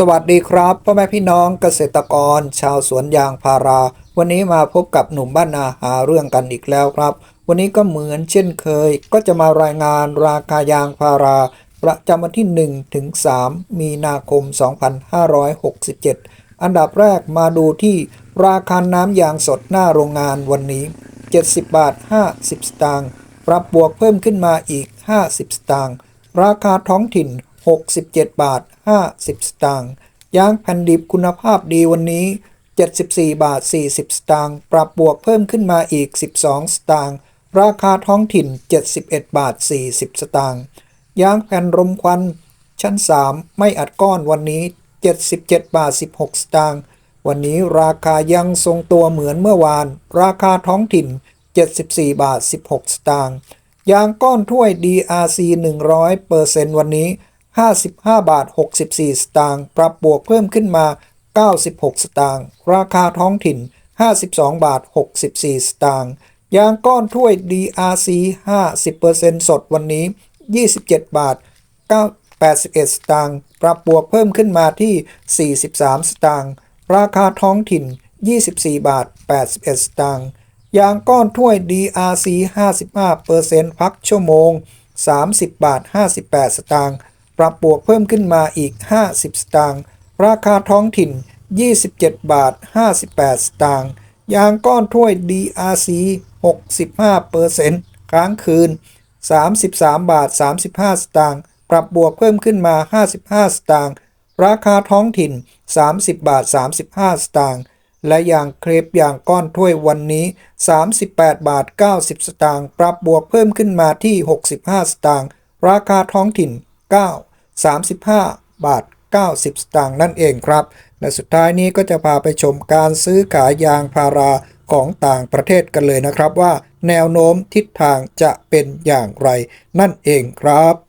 สวัสดีครับพ่อแม่พี่น้องเกษตรกร ชาวสวนยางพารา วันนี้มาพบกับหนุ่มบ้านนาหาเรื่องกันอีกแล้วครับ วันนี้ก็เหมือนเช่นเคย ก็จะมารายงานราคายางพารา ประจำวันที่1ถึง3มีนาคม 2567 อันดับแรกมาดูที่ราคาน้ำยางสดหน้าโรงงานวันนี้ 70 บาท 50 สตางค์ปรับบวกเพิ่มขึ้นมาอีก 50 สตางค์ราคาท้องถิ่น 67 บาท 50 สตางค์ยางแผ่นดิบคุณภาพดีวันนี้ 74 บาท 40 สตางค์ปรับบวกเพิ่มขึ้นมาอีก 12 สตางค์ราคาท้องถิ่น 71 บาท 40 สตางค์ยางแผ่นรมควัน ชั้น 3 ไม่อัดก้อนวันนี้ 77 บาท 16 สตางค์วันนี้ราคายังทรงตัวเหมือนเมื่อวาน ราคาท้องถิ่น 74 บาท 16 สตางค์ยางก้อนถ้วย DRC 100%วันนี้ 55 บาท 64 สตางค์ ปรับบวกเพิ่มขึ้นมา 96 สตางค์ ราคาท้องถิ่น 52 บาท 64 สตางค์ ยางก้อนถ้วย DRC 50%สดวันนี้ 27 บาท 81 สตางค์ ปรับบวกเพิ่มขึ้นมาที่ 43 สตางค์ ราคาท้องถิ่น 24 บาท 81 สตางค์ ยางก้อนถ้วย DRC 55%พักชั่วโมง 30 บาท 58 สตางค์ ปรับบวกเพิ่มขึ้นมาอีก 50 สตางค์ ราคาท้องถิ่น 27 บาท 58 สตางค์ ยางก้อนถ้วย DRC 65%ค้างคืน 33 บาท 35 สตางค์ ปรับบวกเพิ่มขึ้นมา 55 สตางค์ ราคาท้องถิ่น 30 บาท 35 สตางค์ และยางเครปยางก้อนถ้วยวันนี้ 38 บาท 90 สตางค์ ปรับบวกเพิ่มขึ้นมาที่ 65 สตางค์ ราคาท้องถิ่น 9 35 บาท 90 สตางค์นั่นเองครับ และสุดท้ายนี้ก็จะพาไปชมการซื้อขายยางพาราของต่างประเทศกันเลยนะครับว่า แนวโน้มทิศทางจะเป็นอย่างไรนั่นเองครับ